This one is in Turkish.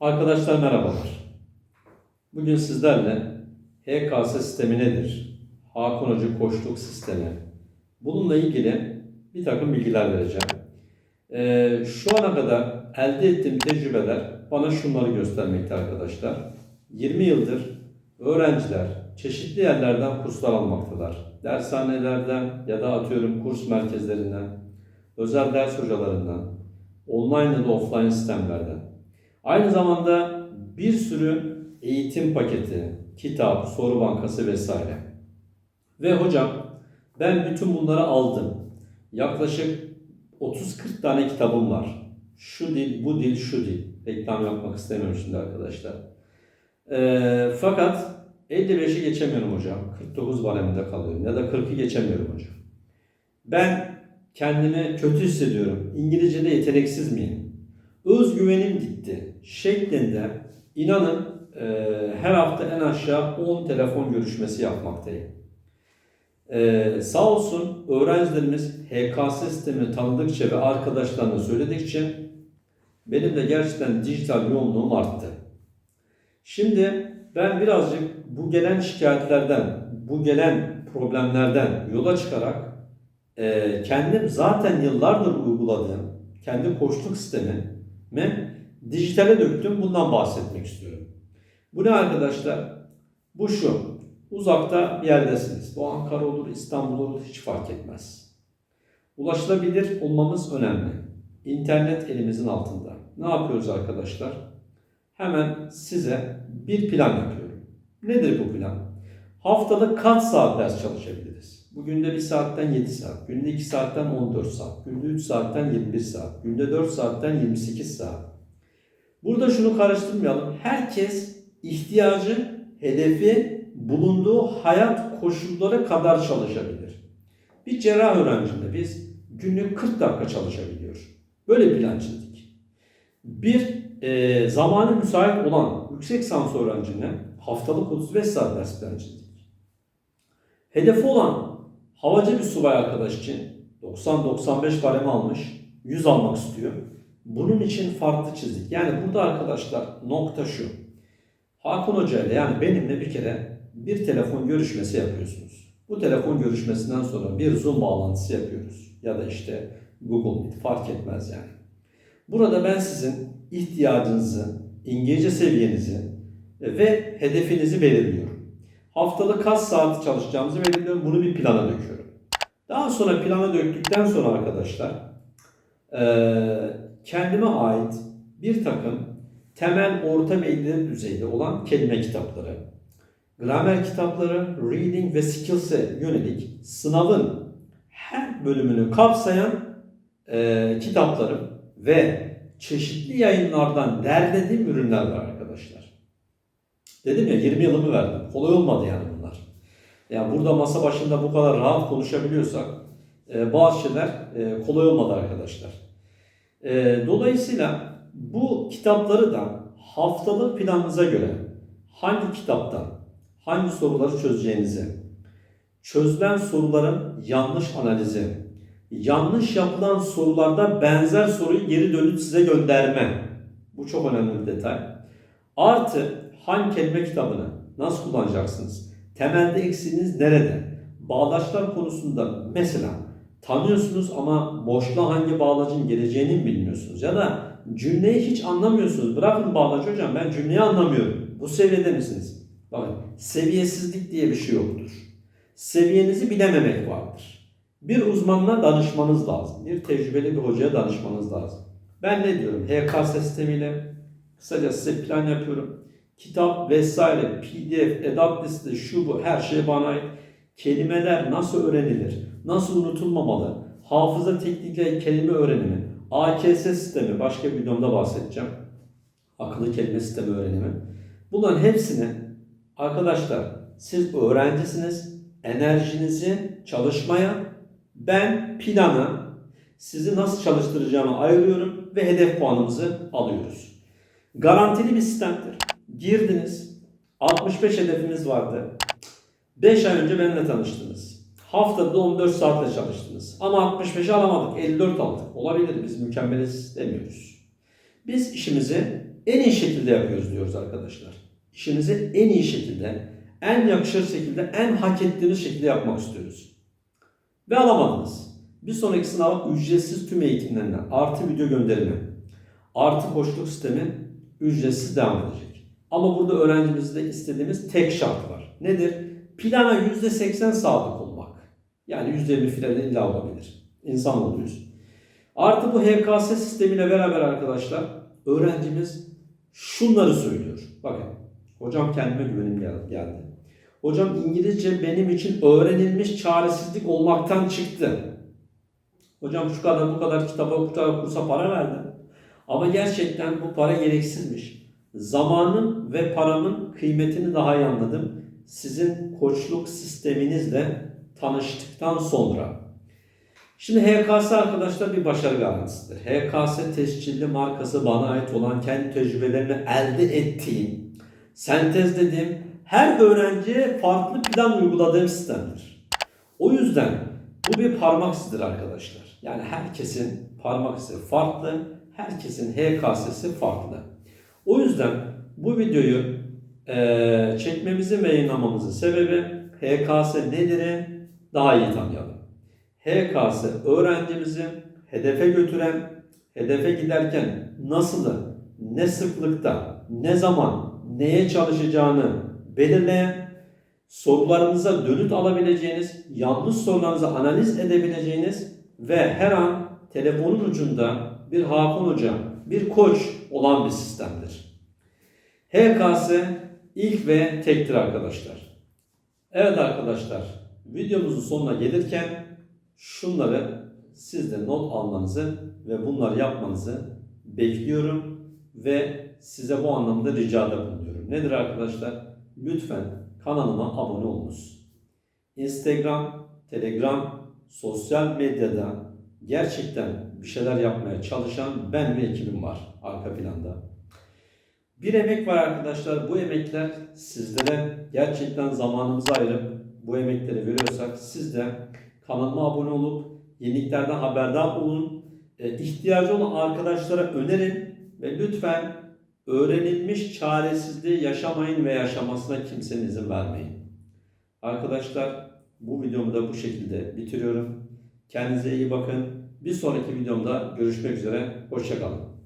Arkadaşlar merhabalar. Bugün sizlerle HKS sistemi nedir? Hakan Hoca koçluk sistemi. Bununla ilgili bir takım bilgiler vereceğim. Ee, şu ana kadar elde ettiğim tecrübeler bana şunları göstermekte arkadaşlar. 20 yıldır öğrenciler çeşitli yerlerden kurslar almaktalar. Dershanelerden ya da atıyorum kurs merkezlerinden, özel ders hocalarından, online ya da offline sistemlerden. Aynı zamanda bir sürü eğitim paketi, kitap, soru bankası vesaire. Ve hocam ben bütün bunları aldım. Yaklaşık 30-40 tane kitabım var. Şu dil, bu dil, şu dil. Reklam yapmak istemiyorum şimdi arkadaşlar. Ee, fakat 55'i geçemiyorum hocam. 49 bareminde kalıyorum ya da 40'ı geçemiyorum hocam. Ben kendimi kötü hissediyorum. İngilizce'de yeteneksiz miyim? Özgüvenim gitti şeklinde inanın e, her hafta en aşağı 10 telefon görüşmesi yapmaktayım. E, sağ olsun öğrencilerimiz HKS sistemini tanıdıkça ve arkadaşlarına söyledikçe benim de gerçekten dijital yoğunluğum arttı. Şimdi ben birazcık bu gelen şikayetlerden, bu gelen problemlerden yola çıkarak e, kendim zaten yıllardır uyguladığım kendi koçluk sistemi mi dijitale döktüm. Bundan bahsetmek istiyorum. Bu ne arkadaşlar? Bu şu. Uzakta bir yerdesiniz. Bu Ankara olur, İstanbul olur hiç fark etmez. Ulaşılabilir olmamız önemli. İnternet elimizin altında. Ne yapıyoruz arkadaşlar? Hemen size bir plan yapıyorum. Nedir bu plan? Haftada kaç saat ders çalışabiliriz? Bugün de 1 saatten 7 saat, günde 2 saatten 14 saat, günde 3 saatten 21 saat, günde 4 saatten 28 saat. Burada şunu karıştırmayalım. Herkes ihtiyacı, hedefi, bulunduğu hayat koşulları kadar çalışabilir. Bir cerrah öğrencinde biz günlük 40 dakika çalışabiliyor. Böyle plan çizdik. Bir e, zamanı müsait olan yüksek lisans öğrencine haftalık 35 saat ders plan çizdik. Hedefi olan havacı bir subay arkadaş için 90-95 barem almış, 100 almak istiyor. Bunun için farklı çizdik. Yani burada arkadaşlar nokta şu. Hakan Hoca ile yani benimle bir kere bir telefon görüşmesi yapıyorsunuz. Bu telefon görüşmesinden sonra bir Zoom bağlantısı yapıyoruz. Ya da işte Google Meet fark etmez yani. Burada ben sizin ihtiyacınızı, İngilizce seviyenizi ve hedefinizi belirliyorum. Haftalık kaç saat çalışacağımızı belirliyorum. Bunu bir plana döküyorum. Daha sonra plana döktükten sonra arkadaşlar eee, kendime ait bir takım temel orta ve ileri düzeyde olan kelime kitapları, gramer kitapları, reading ve skills'e yönelik sınavın her bölümünü kapsayan eee kitaplarım ve çeşitli yayınlardan derlediğim ürünler var arkadaşlar. Dedim ya 20 yılımı verdim. Kolay olmadı yani bunlar. Yani burada masa başında bu kadar rahat konuşabiliyorsak e, bazı şeyler e, kolay olmadı arkadaşlar. E, dolayısıyla bu kitapları da haftalık planınıza göre hangi kitaptan hangi soruları çözeceğinizi, çözülen soruların yanlış analizi, yanlış yapılan sorularda benzer soruyu geri dönüp size gönderme. Bu çok önemli bir detay. Artı hangi kelime kitabını nasıl kullanacaksınız? Temelde eksiğiniz nerede? Bağlaçlar konusunda mesela tanıyorsunuz ama boşluğa hangi bağlacın geleceğini mi bilmiyorsunuz? Ya da cümleyi hiç anlamıyorsunuz. Bırakın bağlacı hocam ben cümleyi anlamıyorum. Bu seviyede misiniz? Bakın seviyesizlik diye bir şey yoktur. Seviyenizi bilememek vardır. Bir uzmanına danışmanız lazım. Bir tecrübeli bir hocaya danışmanız lazım. Ben ne diyorum? HKS sistemiyle kısaca size plan yapıyorum. Kitap vesaire, PDF, edat listesi, şu bu her şey bana ait. Kelimeler nasıl öğrenilir? Nasıl unutulmamalı? Hafıza teknikleri, kelime öğrenimi. AKS sistemi, başka bir videomda bahsedeceğim. Akıllı kelime sistemi öğrenimi. Bunların hepsini arkadaşlar siz öğrencisiniz. Enerjinizi çalışmaya, ben plana sizi nasıl çalıştıracağımı ayırıyorum ve hedef puanımızı alıyoruz. Garantili bir sistemdir. Girdiniz. 65 hedefimiz vardı. 5 ay önce benimle tanıştınız. Haftada 14 saatle çalıştınız. Ama 65 alamadık. 54 aldık. Olabilir. Biz mükemmeliz demiyoruz. Biz işimizi en iyi şekilde yapıyoruz diyoruz arkadaşlar. İşinizi en iyi şekilde, en yakışır şekilde, en hak ettiğiniz şekilde yapmak istiyoruz. Ve alamadınız. Bir sonraki sınava ücretsiz tüm eğitimlerine artı video gönderimi, artı koçluk sistemi ücretsiz devam edecek. Ama burada öğrencimizde istediğimiz tek şart var. Nedir? Plana %80 sadık olmak. Yani %20 filan illa olabilir. İnsan oluyoruz. Artı bu HKS sistemiyle beraber arkadaşlar öğrencimiz şunları söylüyor. Bakın hocam kendime güvenim gel- geldi. Hocam İngilizce benim için öğrenilmiş çaresizlik olmaktan çıktı. Hocam şu kadar bu kadar kitaba bu kadar kursa para verdim. Ama gerçekten bu para gereksizmiş. Zamanım ve paramın kıymetini daha iyi anladım. Sizin koçluk sisteminizle tanıştıktan sonra. Şimdi HKS arkadaşlar bir başarı garantisidir. HKS tescilli markası bana ait olan kendi tecrübelerini elde ettiğim, sentezlediğim, her öğrenciye farklı plan uyguladığım sistemdir. O yüzden bu bir parmak izidir arkadaşlar. Yani herkesin parmak izi farklı, herkesin HKS'si farklı. O yüzden bu videoyu eee çekmemizin ve yayınlamamızın sebebi HKS nedir daha iyi tanıyalım. HKS öğrencimizi hedefe götüren, hedefe giderken nasılı, ne sıklıkta, ne zaman, neye çalışacağını belirleyen, sorularınıza dönüt alabileceğiniz, yanlış sorularınızı analiz edebileceğiniz ve her an telefonun ucunda bir Hakan Hoca, bir koç olan bir sistemdir. HKS ilk ve tektir arkadaşlar. Evet arkadaşlar, videomuzun sonuna gelirken şunları siz de not almanızı ve bunları yapmanızı bekliyorum ve size bu anlamda ricada bulunuyorum. Nedir arkadaşlar? Lütfen kanalıma abone olunuz. Instagram, Telegram, sosyal medyada gerçekten bir şeyler yapmaya çalışan ben ve ekibim var arka planda. Bir emek var arkadaşlar. Bu emekler sizlere gerçekten zamanımızı ayırıp bu emekleri veriyorsak siz de kanalıma abone olup yeniliklerden haberdar olun. E, ihtiyacı olan arkadaşlara önerin ve lütfen öğrenilmiş çaresizliği yaşamayın ve yaşamasına kimsenin izin vermeyin. Arkadaşlar bu videomu da bu şekilde bitiriyorum. Kendinize iyi bakın. Bir sonraki videomda görüşmek üzere. Hoşçakalın.